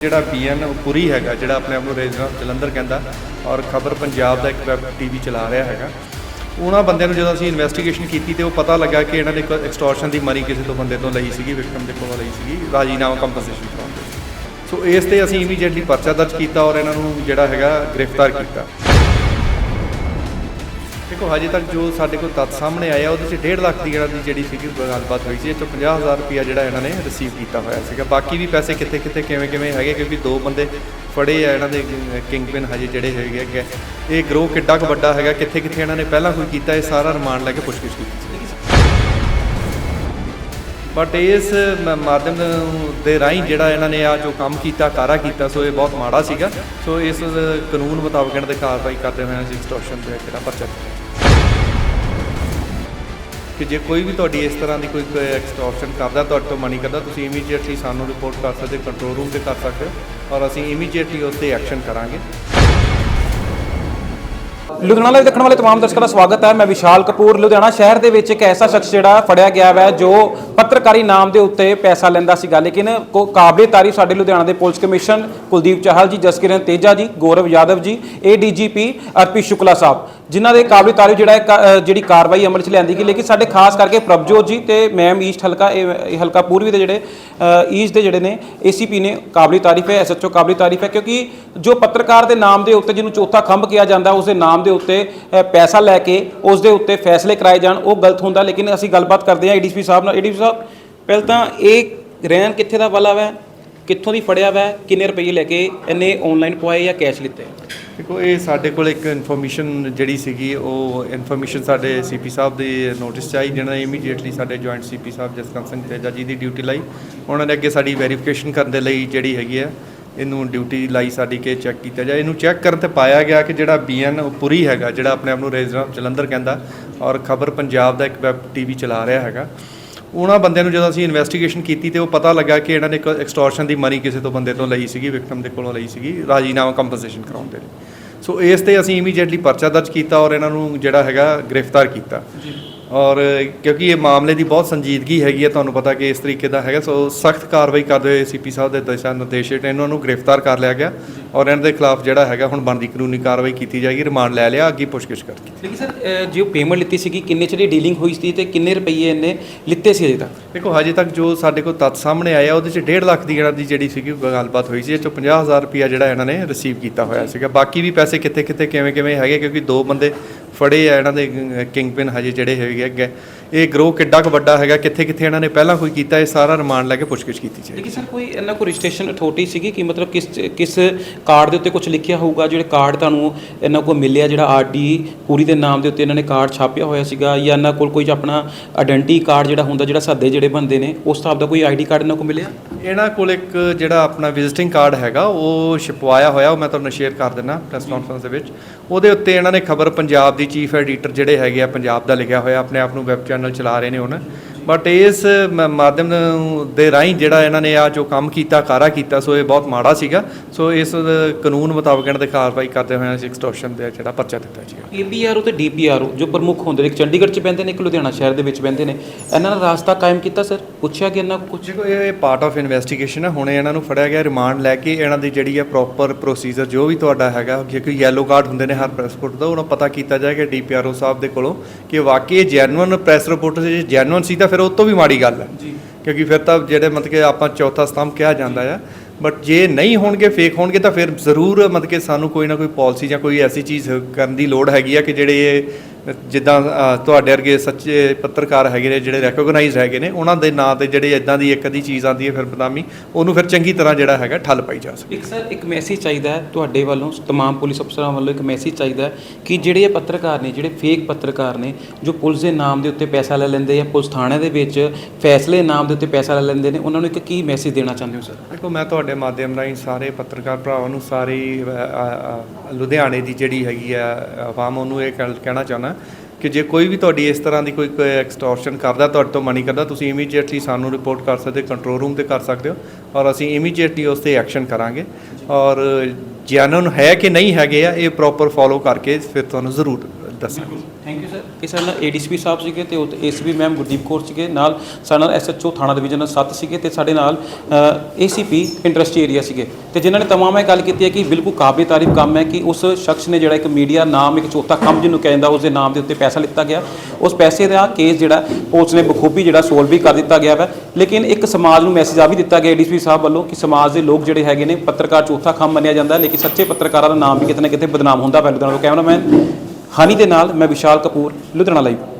ਜਿਹੜਾ ਪੀਐਨ ਪੁਰੀ ਹੈਗਾ, ਜਿਹੜਾ ਆਪਣੇ ਆਪ ਨੂੰ ਰੈਜ਼ੀਡੈਂਟ ਜਲੰਧਰ ਕਹਿੰਦਾ, ਔਰ ਖਬਰ ਪੰਜਾਬ ਦਾ ਇੱਕ ਵੈਬ ਟੀਵੀ ਚਲਾ ਰਿਹਾ ਹੈਗਾ। ਉਹਨਾਂ ਬੰਦਿਆਂ ਨੂੰ ਜਦੋਂ ਅਸੀਂ ਇਨਵੈਸਟੀਗੇਸ਼ਨ ਕੀਤੀ ਤੇ ਉਹ ਪਤਾ ਲੱਗਾ ਕਿ ਇਹਨਾਂ ਨੇ ਇੱਕ ਐਕਸਟੋਰਸ਼ਨ ਦੀ ਮਨੀ ਕਿਸੇ ਤੋਂ ਬੰਦੇ ਤੋਂ ਲਈ ਸੀਗੀ ਵਿਕਟਮ ਦੇ ਕੋਲੋਂ ਲਈ ਸੀਗੀ, ਰਾਜੀਨਾਮਾ ਕੰਪਨਸੇਸ਼ਨ ਫਰਮ ਦੇ ਸੋ ਇਸ ਤੇ ਅਸੀਂ ਇਮੀਡੀਏਟਲੀ ਪਰਚਾ ਦਰਜ ਕੀਤਾ ਔਰ ਇਹਨਾਂ ਨੂੰ ਜਿਹੜਾ ਹੈਗਾ ਗ੍ਰਿਫਤਾਰ ਕੀਤਾ। ਦੇਖੋ, ਹਜੇ ਤੱਕ ਜੋ ਸਾਡੇ ਕੋਲ ਤੱਥ ਸਾਹਮਣੇ ਆਇਆ ਉਹਦੇ 'ਚ 1.5 ਲੱਖ ਦੀ ਇਹਨਾਂ ਦੀ ਜਿਹੜੀ ਸੀਗੀ ਗੱਲਬਾਤ ਹੋਈ ਸੀ, ਇਹ 'ਚੋਂ 50000 ਰੁਪਇਆ ਜਿਹੜਾ ਇਹਨਾਂ ਨੇ ਰਿਸੀਵ ਕੀਤਾ ਹੋਇਆ ਸੀਗਾ। ਬਾਕੀ ਵੀ ਪੈਸੇ ਕਿੱਥੇ ਕਿੱਥੇ, ਕਿਵੇਂ ਕਿਵੇਂ ਹੈਗੇ, ਕਿਉਂਕਿ ਦੋ ਬੰਦੇ ਫੜੇ ਆ ਇਹਨਾਂ ਦੇ ਕਿੰਗ ਪਿਨ ਹਜੇ ਜਿਹੜੇ ਹੈਗੇ ਹੈਗੇ ਇਹ ਗਰੋਹ ਕਿੱਡਾ ਕੁ ਵੱਡਾ ਹੈਗਾ, ਕਿੱਥੇ ਕਿੱਥੇ ਇਹਨਾਂ ਨੇ ਪਹਿਲਾਂ ਕੋਈ ਕੀਤਾ, ਇਹ ਸਾਰਾ ਰਿਮਾਂਡ ਲੈ ਕੇ ਪੁੱਛਗਿੱਛ ਕੀਤੀ ਬਟ ਇਸ ਮ- ਮਾਧਿਅਮ ਦੇ ਰਾਹੀਂ ਜਿਹੜਾ ਇਹਨਾਂ ਨੇ ਆ ਜੋ ਕੰਮ ਕੀਤਾ, ਕਾਰਾ ਕੀਤਾ, ਸੋ ਇਹ ਬਹੁਤ ਮਾੜਾ ਸੀਗਾ। ਸੋ ਇਸ ਕਾਨੂੰਨ ਮੁਤਾਬਕ ਇਹਨਾਂ ਤੇ ਕਾਰਵਾਈ ਕਰਦੇ ਹੋਏ ਅਸੀਂ ਐਕਸਟੋਰਸ਼ਨ ਦੇ ਜਿਹੜਾ ਪਰਚਾ ਦਿੱਤਾ। ਕਿ ਜੇ ਕੋਈ ਵੀ ਤੁਹਾਡੀ ਇਸ ਤਰ੍ਹਾਂ ਦੀ ਕੋਈ ਐਕਸਟੋਰਸ਼ਨ ਕਰਦਾ, ਤੁਹਾਡੇ ਤੋਂ ਮਨੀ ਕਰਦਾ, ਤੁਸੀਂ ਇਮੀਡੀਏਟਲੀ ਸਾਨੂੰ ਰਿਪੋਰਟ ਕਰ ਸਕਦੇ ਕੰਟਰੋਲ ਰੂਮ ਤੇ ਕਰ ਸਕਦੇ ਹੋ, ਔਰ ਅਸੀਂ ਇਮੀਡੀਏਟਲੀ ਉਸ ਤੇ ਐਕਸ਼ਨ ਕਰਾਂਗੇ। ਲੁਧਿਆਣਾ ਲਾਈਵ ਦੇਖਣ ਵਾਲੇ ਤਮਾਮ ਦਰਸ਼ਕਾਂ ਦਾ ਸਵਾਗਤ ਹੈ। ਮੈਂ ਵਿਸ਼ਾਲ ਕਪੂਰ, ਲੁਧਿਆਣਾ ਸ਼ਹਿਰ ਦੇ ਵਿੱਚ ਇੱਕ ਐਸਾ ਸ਼ਖਸ ਜਿਹੜਾ ਫੜਿਆ ਗਿਆ ਹੈ ਜੋ ਪੱਤਰਕਾਰੀ ਨਾਮ ਦੇ ਉੱਤੇ ਪੈਸਾ ਲੈਂਦਾ ਸੀਗਾ ਲੇਕਿਨ ਕੋ- ਕਾਬਲੇ ਤਾਰੀਫ ਸਾਡੇ ਲੁਧਿਆਣਾ ਦੇ ਪੁਲਿਸ ਕਮਿਸ਼ਨ ਕੁਲਦੀਪ ਚਾਹਲ ਜੀ, ਜਸਕਿਰਨ ਤੇਜਾ ਜੀ, ਗੌਰਵ ਯਾਦਵ ਜੀ ਏਡੀਜੀਪੀ ਅਰਪੀ ਸ਼ੁਕਲਾ ਸਾਹਿਬ, ਜਿਨ੍ਹਾਂ ਦੇ ਕਾਬਲੇ ਤਾਰੀਫ ਜਿਹੜਾ ਹੈ ਕਾ- ਜਿਹੜੀ ਕਾਰਵਾਈ ਅਮਲ 'ਚ ਲਿਆਂਦੀ ਗਈ, ਲੇਕਿਨ ਸਾਡੇ ਖਾਸ ਕਰਕੇ ਪ੍ਰਭਜੋਤ ਜੀ ਤੇ ਮੈਮ ਈਸਟ ਹਲਕਾ, ਇਹ ਹਲਕਾ ਪੂਰਬੀ ਦੇ ਜਿਹੜੇ ਈਸਟ ਦੇ ਜਿਹੜੇ ਨੇ ਏਸੀਪੀ ਨੇ ਕਾਬਲੀ ਤਾਰੀਫ ਹੈ ਐਸਐਚਓ ਕਾਬਲੀ ਤਾਰੀਫ ਹੈ ਕਿਉਂਕਿ ਜੋ ਪੱਤਰਕਾਰ ਦੇ ਨਾਮ ਦੇ ਉੱਤੇ ਜਿਹਨੂੰ ਚੌਥਾ ਖੰਭ ਕਿਹਾ ਜਾਂਦਾ ਉਸ ਦੇ ਨਾਮ ਦੇ ਉੱਤੇ ਪੈਸਾ ਲੈ ਕੇ ਉਸ ਦੇ ਉੱਤੇ ਫੈਸਲੇ ਕਰਾਏ ਜਾਣ, ਉਹ ਗਲਤ ਹੁੰਦਾ, ਲੇਕਿਨ ਅਸੀਂ ਗੱਲਬਾਤ ਕਰਦੇ ਹਾਂ ਏਡੀਸਪੀ ਸਾਹਿਬ ਨਾਲ ਏਡੀਸਪੀ ਸਾਹਿਬ ਪਹਿਲਾਂ ਤਾਂ ਇਹ ਰਹਿਣ ਕਿੱਥੇ ਦਾ ਵਾਲਾ ਵੈ? ਕਿੱਥੋਂ ਦੀ ਫੜਿਆ ਵੈ? ਕਿੰਨੇ ਰੁਪਏ ਲੈ ਕੇ ਇਹਨੇ ਆਨਲਾਈਨ ਪਵਾਏ ਜਾਂ ਕੈਸ਼ ਲਿੱਤੇ? ਦੇਖੋ, ਇਹ ਸਾਡੇ ਕੋਲ ਇੱਕ ਇਨਫੋਰਮੇਸ਼ਨ ਜਿਹੜੀ ਸੀਗੀ, ਉਹ ਇਨਫੋਰਮੇਸ਼ਨ ਸਾਡੇ ਸੀਪੀ ਸਾਹਿਬ ਦੇ ਨੋਟਿਸ 'ਚ ਆਈ, ਜਿਹਨਾਂ ਨੇ ਇਮੀਡੀਏਟਲੀ ਸਾਡੇ ਜੁਆਇੰਟ ਸੀਪੀ ਸਾਹਿਬ ਜਸਕੰਤ ਸਿੰਘ ਤੇਜਾ ਜੀ ਦੀ ਡਿਊਟੀ ਲਈ। ਉਹਨਾਂ ਨੇ ਅੱਗੇ ਸਾਡੀ ਵੈਰੀਫਿਕੇਸ਼ਨ ਕਰਨ ਦੇ ਲਈ ਜਿਹੜੀ ਹੈਗੀ ਹੈ ਇਹਨੂੰ ਡਿਊਟੀ ਲਾਈ ਸਾਡੀ ਕਿ ਚੈੱਕ ਕੀਤਾ ਜਾਏ। ਇਹਨੂੰ ਚੈੱਕ ਕਰਨ ਤੇ ਪਾਇਆ ਗਿਆ ਕਿ ਜਿਹੜਾ ਬੀਐਨ ਪੁਰੀ ਹੈਗਾ, ਜਿਹੜਾ ਆਪਣੇ ਆਪ ਨੂੰ ਰੈਜ਼ੀਡੈਂਟ ਜਲੰਧਰ ਕਹਿੰਦਾ, ਔਰ ਖਬਰ ਪੰਜਾਬ ਦਾ ਇੱਕ ਵੈਬ ਟੀਵੀ ਚਲਾ ਰਿਹਾ ਹੈਗਾ। ਉਹਨਾਂ ਬੰਦਿਆਂ ਨੂੰ ਜਦੋਂ ਅਸੀਂ ਇਨਵੈਸਟੀਗੇਸ਼ਨ ਕੀਤੀ ਤੇ ਉਹ ਪਤਾ ਲੱਗਾ ਕਿ ਇਹਨਾਂ ਨੇ ਇੱਕ ਐਕਸਟੋਰਸ਼ਨ ਦੀ ਮਨੀ ਕਿਸੇ ਤੋਂ ਬੰਦੇ ਤੋਂ ਲਈ ਸੀਗੀ ਵਿਕਟਮ ਦੇ ਕੋਲੋਂ ਲਈ ਸੀਗੀ ਰਾਜੀਨਾਮਾ ਕੰਪਨਸੇਸ਼ਨ ਕਰਾਉਣ ਦੇ ਲਈ। ਸੋ ਇਸ ਤੇ ਅਸੀਂ ਇਮੀਡੀਏਟਲੀ ਪਰਚਾ ਦਰਜ ਕੀਤਾ ਔਰ ਇਹਨਾਂ ਨੂੰ ਜਿਹੜਾ ਹੈਗਾ ਗ੍ਰਿਫਤਾਰ ਕੀਤਾ। ਔਰ ਕਿਉਂਕਿ ਇਹ ਮਾਮਲੇ ਦੀ ਬਹੁਤ ਸੰਜੀਦਗੀ ਹੈਗੀ ਹੈ ਤੁਹਾਨੂੰ ਪਤਾ ਕਿ ਇਸ ਤਰੀਕੇ ਦਾ ਹੈਗਾ। ਸੋ ਸਖਤ ਕਾਰਵਾਈ ਕਰਦੇ ਹੋਏ ਸੀਪੀ ਸਾਹਿਬ ਦੇ ਦਿਸ਼ਾ ਨਿਰਦੇਸ਼ ਹੇਠ ਇਹਨਾਂ ਨੂੰ ਗ੍ਰਿਫਤਾਰ ਕਰ ਲਿਆ ਗਿਆ। ਔਰ ਇਹਨਾਂ ਦੇ ਖਿਲਾਫ ਜਿਹੜਾ ਹੈਗਾ ਹੁਣ ਬਣਦੀ ਕਾਨੂੰਨੀ ਕਾਰਵਾਈ ਕੀਤੀ ਜਾਏਗੀ ਰਿਮਾਂਡ ਲੈ ਲਿਆ ਅੱਗੇ ਪੁੱਛਗਿੱਛ ਕਰਕੇ ਲੇਕਿਨ ਸਰ ਜੋ ਪੇਮੈਂਟ ਲਿੱਤੀ ਸੀਗੀ ਕਿੰਨੇ ਚ ਦੀ ਡੀਲਿੰਗ ਹੋਈ ਸੀ ਤੇ ਕਿੰਨੇ ਰੁਪਏ ਇਹਨੇ ਲਿੱਤੇ ਸੀ ਅਜੇ ਤੱਕ? ਦੇਖੋ ਹਜੇ ਤੱਕ ਜੋ ਸਾਡੇ ਕੋਲ ਤੱਥ ਸਾਹਮਣੇ ਆਇਆ ਉਹਦੇ 'ਚ 1.5 ਲੱਖ ਦੀ ਇਹਨਾਂ ਦੀ ਜਿਹੜੀ ਸੀਗੀ ਗੱਲਬਾਤ ਹੋਈ ਸੀ ਇਹ 'ਚੋਂ 50000 ਰੁਪਇਆ ਜਿਹੜਾ ਇਹਨਾਂ ਨੇ ਰਿਸੀਵ ਕੀਤਾ ਹੋਇਆ ਸੀਗਾ। ਬਾਕੀ ਵੀ ਪੈਸੇ ਕਿੱਥੇ ਕਿੱਥੇ ਕਿਵੇਂ ਕਿਵੇਂ ਹੈਗੇ ਕਿਉਂਕਿ ਦੋ ਬੰਦੇ ਫੜੇ ਆ ਇਹਨਾਂ ਦੇ ਕਿੰਗ ਪਿਨ ਹਜੇ ਜਿਹੜੇ ਹੈਗੇ ਅੱਗੇ ਇਹ ਗਰੋਹ ਕਿੱਡਾ ਕੁ ਵੱਡਾ ਹੈਗਾ ਕਿੱਥੇ ਕਿੱਥੇ ਇਹਨਾਂ ਨੇ ਪਹਿਲਾਂ ਕੋਈ ਕੀਤਾ ਇਹ ਸਾਰਾ ਰਿਮਾਂਡ ਲੈ ਕੇ ਪੁੱਛਗਿੱਛ ਕੀਤੀ ਜਾਏਗੀ। ਲੇਕਿਨ ਸਰ ਕੋਈ ਇਹਨਾਂ ਕੋਈ ਰਜਿਸਟ੍ਰੇਸ਼ਨ ਅਥਾਰਟੀ ਸੀਗੀ ਕਿ ਮਤਲਬ ਕਿਸ ਕਿਸ ਕਾਰਡ ਦੇ ਉੱਤੇ ਕੁਝ ਲਿਖਿਆ ਹੋਊਗਾ ਜਿਹੜੇ ਕਾਰਡ ਤੁਹਾਨੂੰ ਇਹਨਾਂ ਕੋਲ ਮਿਲਿਆ ਜਿਹੜਾ ਆਰਡੀ ਪੂਰੀ ਦੇ ਨਾਮ ਦੇ ਉੱਤੇ ਇਹਨਾਂ ਨੇ ਕਾਰਡ ਛਾਪਿਆ ਹੋਇਆ ਸੀਗਾ ਜਾਂ ਇਹਨਾਂ ਕੋਲ ਕੋਈ ਆਪਣਾ ਆਇਡੈਂਟੀ ਕਾਰਡ ਜਿਹੜਾ ਹੁੰਦਾ ਜਿਹੜਾ ਸਾਦੇ ਜਿਹੜੇ ਬੰਦੇ ਨੇ ਉਸ ਹਿਸਾਬ ਦਾ ਕੋਈ ਆਈਡੀ ਕਾਰਡ ਇਹਨਾਂ ਕੋਲ ਮਿਲਿਆ? ਇਹਨਾਂ ਕੋਲ ਇੱਕ ਜਿਹੜਾ ਆਪਣਾ ਵਿਜ਼ਿਟਿੰਗ ਕਾਰਡ ਹੈਗਾ ਉਹ ਛਪਵਾਇਆ ਹੋਇਆ ਉਹ ਮੈਂ ਤੁਹਾਨੂੰ ਸ਼ੇਅਰ ਕਰ ਦਿੰਦਾ ਪ੍ਰੈਸ ਕਾਨਫਰੰਸ ਦੇ ਵਿੱਚ। ਉਹਦੇ ਉੱਤੇ ਇਹਨਾਂ ਨੇ ਖਬਰ ਪੰਜਾਬ ਦੀ ਚੀਫ ਐਡੀਟਰ ਜਿਹੜੇ ਹੈਗੇ ਆ ਪੰਜਾਬ ਦਾ ਲਿਖਿਆ ਹੋਇਆ ਆਪਣੇ ਆਪ ਨੂੰ ਵੈਬ ਚੈਨਲ ਚਲਾ ਰਹੇ ਨੇ ਹੁਣ। ਬਟ ਇਸ ਮ- ਮਾਧਿਅਮ ਦੇ ਰਾਹੀਂ ਜਿਹੜਾ ਇਹਨਾਂ ਨੇ ਆ ਜੋ ਕੰਮ ਕੀਤਾ ਕਾਰਾ ਕੀਤਾ ਸੋ ਇਹ ਬਹੁਤ ਮਾੜਾ ਸੀਗਾ। ਸੋ ਇਸ ਕਾਨੂੰਨ ਮੁਤਾਬਕ ਇਹਨਾਂ ਤੇ ਕਾਰਵਾਈ ਕਰਦੇ ਹੋਏ ਅਸੀਂ ਐਕਸਟੋਰਸ਼ਨ ਦੇ ਜਿਹੜਾ ਪਰਚਾ ਦਿੱਤਾ ਜੀ। ਏਪੀਆਰਓ ਤੇ ਡੀਪੀਆਰਓ ਜੋ ਪ੍ਰਮੁੱਖ ਹੁੰਦੇ ਨੇ ਇੱਕ ਚੰਡੀਗੜ੍ਹ 'ਚ ਬਹਿੰਦੇ ਨੇ ਇੱਕ ਲੁਧਿਆਣਾ ਸ਼ਹਿਰ ਦੇ ਵਿੱਚ ਬਹਿੰਦੇ ਨੇ। ਇਹਨਾਂ ਦਾ ਰਾਸਤਾ ਕਾਇਮ ਕੀਤਾ ਸਰ? ਪੁੱਛਿਆ ਕਿ ਇਹਨਾਂ ਕੁਝ ਦੇਖੋ ਇਹ ਪਾਰਟ ਆਫ ਇਨਵੈਸਟੀਗੇਸ਼ਨ ਹੈ। ਹੁਣੇ ਇਹਨਾਂ ਨੂੰ ਫੜਿਆ ਗਿਆ ਰਿਮਾਂਡ ਲੈ ਕੇ ਇਹਨਾਂ ਦੀ ਜਿਹੜੀ ਹੈ ਪ੍ਰੋਪਰ ਪ੍ਰੋਸੀਜਰ ਜੋ ਵੀ ਤੁਹਾਡਾ ਹੈਗਾ ਕੋਈ ਯੈਲੋ ਕਾਰਡ ਹੁੰਦੇ ਨੇ ਹਰ ਪ੍ਰੈਸ ਰਿਪੋਰਟ ਦਾ ਉਹਨਾਂ ਪਤਾ ਕੀਤਾ ਜਾਏਗਾ ਡੀਪੀਆਰਓ ਸਾਹਿਬ ਦੇ ਕੋਲੋਂ ਕਿ ਵਾਕਈ ਇਹ ਜੈਨੂਇਨ ਪ੍ਰੈਸ ਰਿਪੋਰਟ ਜੇ ਜੈਨੂਇਨ ਸੀ ਤਾਂ ਫਿਰ ਉਹ ਤੋਂ ਵੀ ਮਾੜੀ ਗੱਲ ਹੈ। ਕਿਉਂਕਿ ਫਿਰ ਤਾਂ ਜਿਹੜੇ ਮਤਲਬ ਕਿ ਆਪਾਂ ਚੌਥਾ ਸਤੰਭ ਕਿਹਾ ਜਾਂਦਾ ਆ ਬਟ ਜੇ ਨਹੀਂ ਹੋਣਗੇ ਫੇਕ ਹੋਣਗੇ ਤਾਂ ਫਿਰ ਜ਼ਰੂਰ ਮਤਲਬ ਕਿ ਸਾਨੂੰ ਕੋਈ ਨਾ ਕੋਈ ਪਾਲਿਸੀ ਜਾਂ ਕੋਈ ਐਸੀ ਚੀਜ਼ ਕਰਨ ਦੀ ਲੋੜ ਹੈਗੀ ਆ ਕਿ ਜਿਹੜੇ ਇਹ ਜਿੱਦਾਂ ਅ, ਤੁਹਾਡੇ ਵਰਗੇ ਸੱਚੇ ਪੱਤਰਕਾਰ ਹੈਗੇ ਨੇ ਜਿਹੜੇ ਰੈਕੋਗਨਾਈਜ਼ਡ ਹੈਗੇ ਨੇ ਉਹਨਾਂ ਦੇ ਨਾਂ ਤੇ ਜਿਹੜੇ ਇਦਾਂ ਦੀ ਇੱਕ ਅੱਧੀ ਚੀਜ਼ ਆਉਂਦੀ ਹੈ ਫਿਰ ਬਦਨਾਮੀ ਉਹਨੂੰ ਫਿਰ ਚੰਗੀ ਤਰ੍ਹਾਂ ਜਿਹੜਾ ਹੈਗਾ ਠੱਲ ਪਾਈ ਜਾ ਸਕੇ ਇੱਕ ਸਰ ਇੱਕ ਮੈਸੇਜ ਚਾਹੀਦਾ ਹੈ ਤੁਹਾਡੇ ਵੱਲੋਂ तमाम ਪੁਲਿਸ ਅਫਸਰਾਂ ਵੱਲੋਂ ਇੱਕ ਮੈਸੇਜ ਚਾਹੀਦਾ ਹੈ ਕਿ ਜਿਹੜੇ ਇਹ ਪੱਤਰਕਾਰ ਨੇ ਜਿਹੜੇ ਫੇਕ ਪੱਤਰਕਾਰ ਨੇ ਜੋ ਪੁਲਿਸ ਦੇ ਨਾਮ ਦੇ ਉੱਤੇ ਪੈਸਾ ਲੈ ਲੈਂਦੇ ਜਾਂ ਪੁਲਿਸ ਥਾਣੇ ਦੇ ਵਿੱਚ ਫੈਸਲੇ ਨਾਮ ਦੇ ਉੱਤੇ ਪੈਸਾ ਲੈ ਲੈਂਦੇ ਨੇ ਉਹਨਾਂ ਨੂੰ ਇੱਕ ਕੀ ਮੈਸੇਜ ਦੇਣਾ ਚਾਹੁੰਦੇ ਹੋ ਸਰ ਦੇਖੋ ਮੈਂ ਤੁਹਾਡੇ ਮਾਧਿਅਮ ਰਾਹੀਂ ਸਾਰੇ ਪੱਤਰਕਾਰ ਭਰਾਵਾਂ ਨੂੰ ਸਾਰੀ ਅ, ਅ, ਅ, ਲੁਧਿਆਣੇ ਦੀ ਜਿਹੜੀ ਹੈਗੀ ਆ ਆਵਾਮ ਉਹਨੂੰ ਇਹ ਕਹਿ- ਕਹਿਣਾ ਚਾਹੁੰਦਾ ਕਿ ਜੇ ਕੋਈ ਵੀ ਤੁਹਾਡੀ ਇਸ ਤਰ੍ਹਾਂ ਦੀ ਕੋਈ ਐਕਸਟੋਰਸ਼ਨ ਕਰਦਾ, ਤੁਹਾਡੇ ਤੋਂ ਮਨੀ ਕਰਦਾ, ਤੁਸੀਂ ਇਮੀਡੀਏਟਲੀ ਸਾਨੂੰ ਰਿਪੋਰਟ ਕਰ ਸਕਦੇ ਕੰਟਰੋਲ ਰੂਮ ਤੇ ਕਰ ਸਕਦੇ ਹੋ ਔਰ ਅਸੀਂ ਇਮੀਡੀਏਟਲੀ ਉਸ ਤੇ ਐਕਸ਼ਨ ਕਰਾਂਗੇ ਔਰ ਜੈਨੂਨ ਹੈ ਕਿ ਨਹੀਂ ਹੈਗੇ ਆ, ਇਹ ਪ੍ਰੋਪਰ ਫੋਲੋ ਕਰਕੇ ਫਿਰ ਤੁਹਾਨੂੰ ਜ਼ਰੂਰ ਦੱਸਾਂਗੇ। ਥੈਂਕ ਯੂ ਸਰ ਇਹ ਸਾਡੇ ਨਾਲ ਏਡੀਸੀਪੀ ਸਾਹਿਬ ਸੀਗੇ ਤੇ ਉਹ ਏਸੀਪੀ ਮੈਮ ਗੁਰਦੀਪ ਕੌਰ ਸੀਗੇ। ਨਾਲ ਸਾਡੇ ਨਾਲ ਐਸਐਚਓ ਥਾਣਾ ਡਿਵੀਜ਼ਨ 7 ਸੀਗੇ ਤੇ ਸਾਡੇ ਨਾਲ ਏਸੀਪੀ ਇੰਡਸਟਰੀ ਏਰੀਆ ਸੀਗੇ। ਤੇ ਜਿਨ੍ਹਾਂ ਨੇ ਤਮਾਮ ਇਹ ਗੱਲ ਕੀਤੀ ਹੈ ਕਿ ਬਿਲਕੁਲ ਕਾਬਲੇ ਤਾਰੀਫ ਕੰਮ ਹੈ ਕਿ ਉਸ ਸ਼ਖਸ ਨੇ ਜਿਹੜਾ ਇੱਕ ਮੀਡੀਆ ਨਾਮ, ਇੱਕ ਚੌਥਾ ਕੰਮ ਜਿਹਨੂੰ ਕਹਿੰਦਾ ਉਸ ਦੇ ਨਾਮ ਦੇ ਉੱਤੇ ਪੈਸਾ ਲਿੱਤਾ ਗਿਆ। ਉਸ ਪੈਸੇ ਦਾ ਕੇਸ ਜਿਹੜਾ, ਪੁਲਿਸ ਨੇ ਬਖੂਬੀ ਜਿਹੜਾ ਸੋਲਵ ਵੀ ਕਰ ਦਿੱਤਾ ਗਿਆ ਹੈ ਲੇਕਿਨ ਇੱਕ ਸਮਾਜ ਨੂੰ ਮੈਸੇਜ ਆ ਵੀ ਦਿੱਤਾ ਗਿਆ ਏਡੀਸੀਪੀ ਸਾਹਿਬ ਵੱਲੋਂ ਕਿ ਸਮਾਜ ਦੇ ਲੋਕ ਜਿਹੜੇ ਹੈਗੇ ਨੇ, ਪੱਤਰਕਾਰ ਚੌਥਾ ਕੰਮ ਮੰਨਿਆ ਜਾਂਦਾ, ਲੇਕਿਨ ਸੱਚੇ ਪੱਤਰਕਾਰਾਂ ਦਾ ਨਾਮ ਵੀ ਕਿਤੇ ਨਾ ਕਿਤੇ ਬਦਨਾਮ ਹੁੰਦਾ ਪਹਿਲੇ ਕੈਮਰਾਮੈਨ ਹਾਨੀ ਦੇ ਨਾਲ ਮੈਂ ਵਿਸ਼ਾਲ ਕਪੂਰ ਲੁਧਿਆਣਾ ਲਾਈਵ